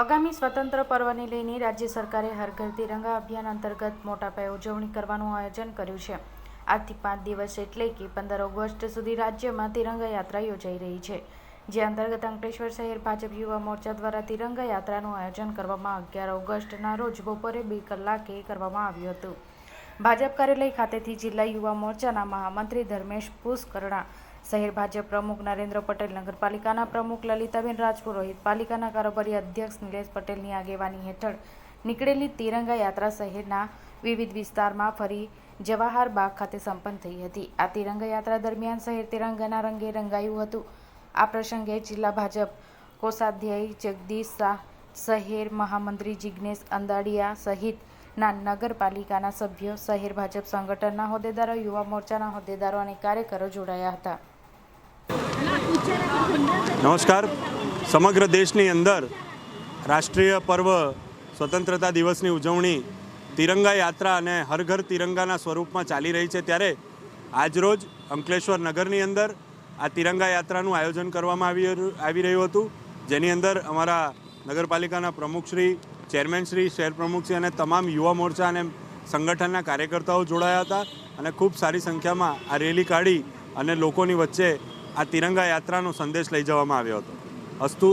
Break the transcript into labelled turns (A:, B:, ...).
A: આગામી સ્વતંત્ર પર્વને લઈને રાજ્ય સરકારે હર ઘર તિરંગા અભિયાન અંતર્ગત મોટા પાયે ઉજવણી કરવાનું આયોજન કર્યું છે. આજથી પાંચ દિવસ એટલે કે પંદર ઓગસ્ટ સુધી રાજ્યમાં તિરંગા યાત્રા યોજાઈ રહી છે. જે અંતર્ગત અંકલેશ્વર શહેર ભાજપ યુવા મોરચા દ્વારા તિરંગા યાત્રાનું આયોજન કરવામાં અગિયાર ઓગસ્ટના રોજ બપોરે બે કલાકે કરવામાં આવ્યું હતું. ભાજપ કાર્યાલય ખાતેથી જિલ્લા યુવા મોરચાના મહામંત્રી ધર્મેશ પુષ્કરણા, શહેર ભાજપ પ્રમુખ નરેન્દ્ર પટેલ, નગરપાલિકાના પ્રમુખ લલિતાબેન રાજપુરોહિત પાલિકાના કારોબારી અધ્યક્ષ નિલેશ પટેલની આગેવાની હેઠળ નીકળેલી તિરંગા યાત્રા શહેરના વિવિધ વિસ્તારમાં ફરી જવાહર બાગ ખાતે સંપન્ન થઈ હતી. આ તિરંગા યાત્રા દરમિયાન શહેર તિરંગાના રંગે રંગાયું હતું. આ પ્રસંગે જિલ્લા ભાજપ કોષાધ્યક્ષ જગદીશ શાહ, શહેર મહામંત્રી જિજ્ઞેશ અંદાડિયા સહિતના નગરપાલિકાના સભ્યો, શહેર ભાજપ સંગઠનના હોદ્દેદારો, યુવા મોરચાના હોદ્દેદારો અને કાર્યકરો જોડાયા હતા.
B: નમસ્કાર. સમગ્ર દેશની અંદર રાષ્ટ્રીય પર્વ સ્વતંત્રતા દિવસની ઉજવણી તિરંગા યાત્રા અને હર ઘર તિરંગાના સ્વરૂપમાં ચાલી રહી છે ત્યારે આજરોજ અંકલેશ્વર નગરની અંદર આ તિરંગા યાત્રાનું આયોજન કરવામાં આવી આવી રહ્યું હતું. જેની અંદર અમારા નગરપાલિકાના પ્રમુખશ્રી ચેરમેનશ્રી શહેર પ્રમુખશ્રી અને તમામ યુવા મોરચા અને સંગઠનના કાર્યકર્તાઓ જોડાયા હતા અને ખૂબ સારી સંખ્યામાં આ રેલી કાઢી અને લોકોની વચ્ચે આ તિરંગા યાત્રાનો સંદેશ લઈ જવામાં આવ્યો હતો. અસ્તુ